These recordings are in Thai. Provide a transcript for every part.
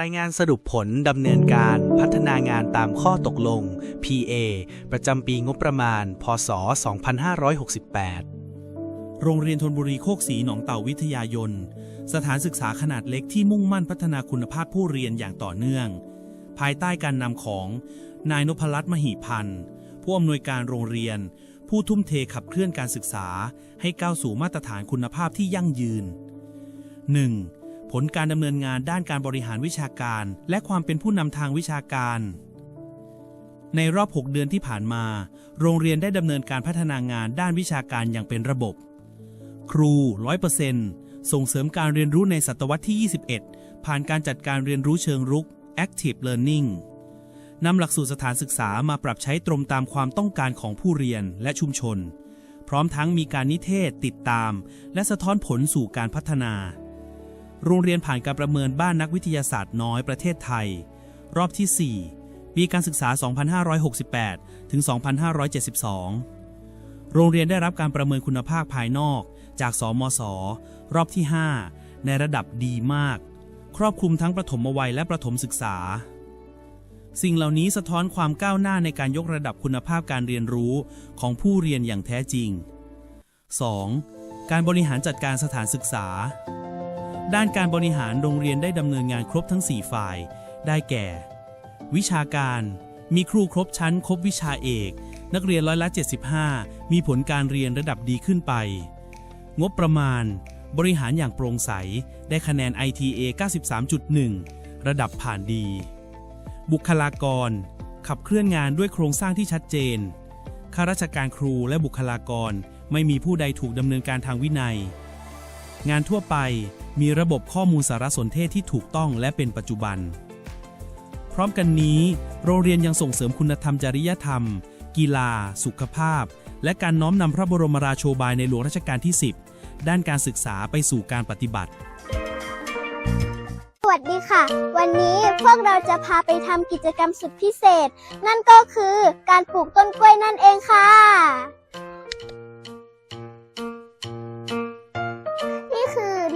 รายงานสรุปผลดำเนินการพัฒนางานตามข้อตกลง PA ประจำปีงบประมาณ พศ 2568 โรงเรียนธนบุรีโคกศรีหนองเต่าวิทยายน สถานศึกษาขนาดเล็กที่มุ่งมั่นพัฒนาคุณภาพผู้เรียนอย่างต่อเนื่อง ภายใต้การนำของ นายนพรัตน์มหิพันธ์ ผู้อำนวยการโรงเรียน ผู้ทุ่มเทขับเคลื่อนการศึกษา ให้ก้าวสู่มาตรฐานคุณภาพที่ยั่งยืน 1. ผลการดำเนินงานด้านการบริหารวิชาการ และความเป็นผู้นำทางวิชาการ ในรอบ 6 เดือนที่ผ่านมา โรงเรียนได้ดำเนินการพัฒนางานด้านวิชาการอย่างเป็นระบบ ครู 100%ส่งเสริมการเรียนรู้ในศตวรรษที่ 21 ผ่านการจัดการเรียนรู้เชิงรุก Active Learning นำหลักสูตรสถานศึกษามาปรับใช้ตรงตามความต้องการของผู้เรียนและชุมชน พร้อมทั้งมีการนิเทศติดตาม และสะท้อนผลสู่การพัฒนา โรงเรียนผ่านการประเมินบ้านนักวิทยาศาสตร์น้อยประเทศไทย รอบที่ 4 ปีการศึกษา 2568 ถึง 2572 โรงเรียนได้รับการประเมินคุณภาพภายนอก จาก สมศรอบที่ 5 ในระดับดีมาก ครอบคลุมทั้งประถมวัยและประถมศึกษา สิ่งเหล่านี้สะท้อนความก้าวหน้าในการยกระดับคุณภาพการเรียนรู้ของผู้เรียนอย่างแท้จริง 2. การบริหารจัดการสถานศึกษา ด้านการบริหารโรงเรียนได้ดำเนินงานครบทั้ง 4 ฝ่าย ได้แก่ วิชาการ มีครูครบชั้น ครบวิชาเอก นักเรียนร้อยละ 75 มีผลการเรียนระดับดีขึ้นไป งบประมาณ บริหารอย่างโปร่งใส ได้คะแนน ITA 93.1 ระดับผ่านดี บุคลากร ขับเคลื่อนงานด้วยโครงสร้างที่ชัดเจน ข้าราชการครูและบุคลากร ไม่มีผู้ใดถูกดำเนินการทางวินัย งานทั่วไปมีระบบข้อมูลสารสนเทศที่ถูกต้องและเป็นปัจจุบัน พร้อมกันนี้ โรงเรียนยังส่งเสริมคุณธรรมจริยธรรม กีฬา สุขภาพ และการน้อมนำพระบรมราโชบายในหลวงรัชกาลที่ 10 ด้านการศึกษาไปสู่การปฏิบัติ สวัสดีค่ะ วันนี้พวกเราจะพาไปทำกิจกรรมสุดพิเศษ นั่นก็คือการปลูกต้นกล้วยนั่นเองค่ะ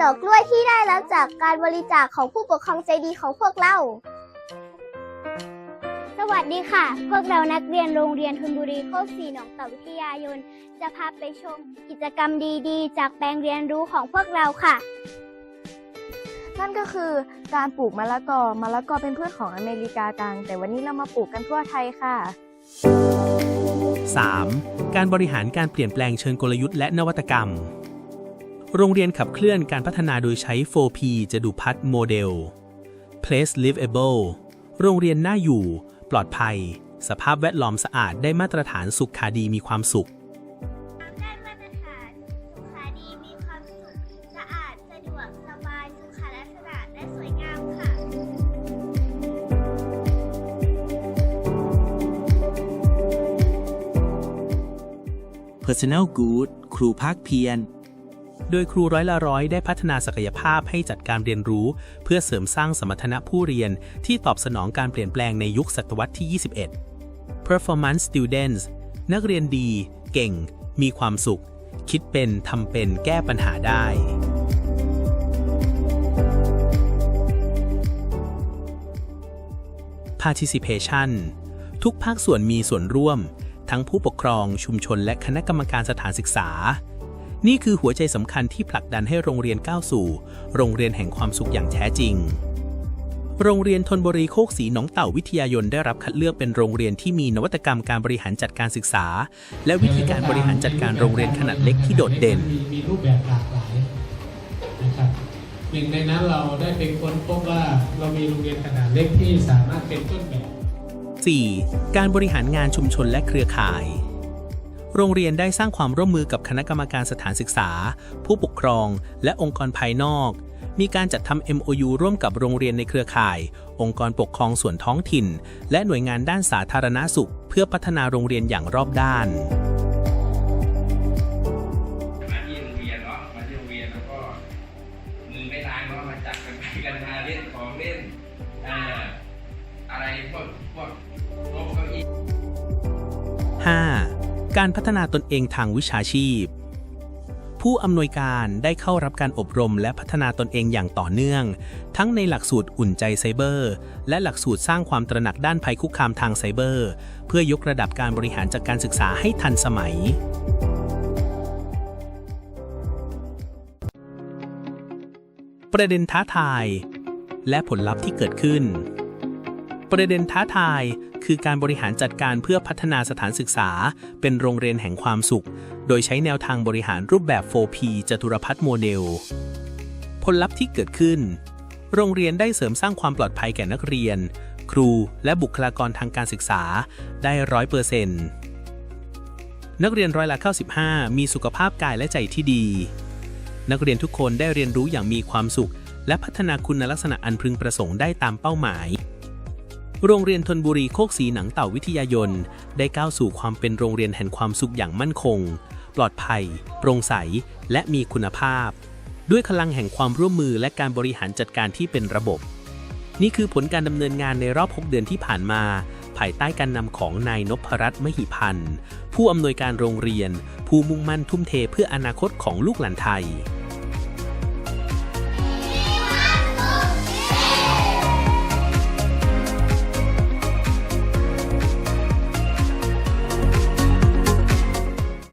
อดอกกล้วยที่ได้รับจากการบริจาคของผู้ปกครองใจดีของพวกเรา สวัสดีค่ะ พวกเรานักเรียนโรงเรียนธนบุรีโคกศรีหนองเต่าวิทยายน จะพาไปชมกิจกรรมดีๆ จากแปลงเรียนรู้ของพวกเราค่ะ นั่นก็คือการปลูกมะละกอ มะละกอเป็นพืชของอเมริกากลาง แต่วันนี้เรามาปลูกกันทั่วไทยค่ะ 3. การบริหารการเปลี่ยนแปลงเชิงกลยุทธ์และนวัตกรรม โรงเรียนขับเคลื่อนการพัฒนาโดยใช้ 4P จะดูพัฒโมเดล Place Livable โรงเรียนน่าอยู่ ปลอดภัย สภาพแวดล้อมสะอาดได้มาตรฐานสุขาดีมีความสุขได้มาตรฐานสุขาดีมีความสุขสะอาดสะดวกสบายสุขาลักษณะและสวยงามค่ะ Personal Good ครูภาคเพียร โดยครูร้อยละร้อยได้พัฒนาศักยภาพให้จัดการเรียนรู้ เพื่อเสริมสร้างสมรรถนะผู้เรียนที่ตอบสนองการเปลี่ยนแปลงในยุคศตวรรษที่ 21 Performance Students นักเรียนดี เก่ง มีความสุข คิดเป็นทำเป็นแก้ปัญหาได้ Participation ทุกภาคส่วนมีส่วนร่วม ทั้งผู้ปกครองชุมชนและคณะกรรมการสถานศึกษา นี่คือหัวใจสำคัญที่ผลักดันให้โรงเรียนก้าวสู่ โรงเรียนแห่งความสุขอย่างแท้จริง โรงเรียนธนบุรีโคกศรีหนองเต่าวิทยายนได้รับคัดเลือกเป็นโรงเรียนที่มีนวัตกรรมการบริหารจัดการศึกษา และวิธีการบริหารจัดการโรงเรียนขนาดเล็กที่โดดเด่น มีมีรูปแบบหลากหลายนะครับหนึ่งในนั้นเราได้ไปค้นพบว่าเรามีโรงเรียนขนาดเล็กที่สามารถเป็นต้นแบบ 4. การบริหารงานชุมชนและเครือข่าย โรงเรียนได้สร้างความร่วมมือกับคณะกรรมการสถานศึกษา ผู้ปกครอง และองค์กรภายนอก มีการจัดทำ MOU ร่วมกับโรงเรียนในเครือข่าย องค์กรปกครองส่วนท้องถิ่น และหน่วยงานด้านสาธารณสุข เพื่อพัฒนาโรงเรียนอย่างรอบด้านมาที่โรงเรียนเนาะมาที่โรงเรียนแล้วก็มือไม่ล้างเนาะมาจับกันไปกันมาเล่นของเล่นเอ่ออะไรพวกพวกโต๊ะเก้าอี้ 5. การพัฒนาตนเองทางวิชาชีพ ผู้อำนวยการได้เข้ารับการอบรมและพัฒนาตนเองอย่างต่อเนื่อง ทั้งในหลักสูตรอุ่นใจไซเบอร์ และหลักสูตรสร้างความตระหนักด้านภัยคุกคามทางไซเบอร์ เพื่อยกระดับการบริหารจัดการศึกษาให้ทันสมัยประเด็นท้าทาย และผลลัพธ์ที่เกิดขึ้น ประเด็นท้าทาย คือการบริหารจัดการเพื่อพัฒนาสถานศึกษา เป็นโรงเรียนแห่งความสุข โดยใช้แนวทางบริหารรูปแบบ 4P จตุรพัฒน์โมเดล ผลลัพธ์ที่เกิดขึ้น โรงเรียนได้เสริมสร้างความปลอดภัยแก่นักเรียน ครูและบุคลากรทางการศึกษาได้ร้อยเปอร์เซ็นต์นักเรียนร้อยละ95 มีสุขภาพกายและใจที่ดี นักเรียนทุกคนได้เรียนรู้อย่างมีความสุข และพัฒนาคุณลักษณะอันพึงประสงค์ได้ตามเป้าหมาย โรงเรียนธนบุรีโคกศรีหนังเต่าวิทยายน ได้ก้าวสู่ความเป็นโรงเรียนแห่งความสุขอย่างมั่นคง ปลอดภัย โปร่งใส และมีคุณภาพ ด้วยพลังแห่งความร่วมมือและการบริหารจัดการที่เป็นระบบ นี่คือผลการดำเนินงานในรอบ 6 เดือนที่ผ่านมา ภายใต้การนำของนายนพรัตน์มหิพันธ์ ผู้อำนวยการโรงเรียน ผู้มุ่งมั่นทุ่มเทเพื่ออนาคตของลูกหลานไทย